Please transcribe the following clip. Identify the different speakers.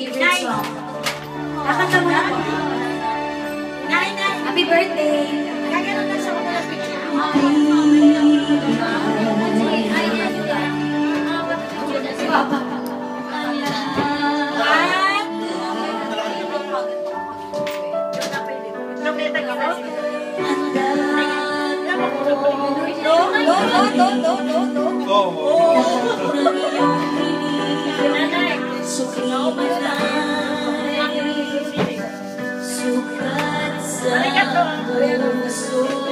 Speaker 1: favorite song. Kakanta mo na
Speaker 2: po.
Speaker 1: Happy birthday!
Speaker 2: Kagano'n na sa mga picture.
Speaker 1: Papa.
Speaker 2: Go, go, go, go, go,
Speaker 3: go.
Speaker 2: Go.
Speaker 1: sukat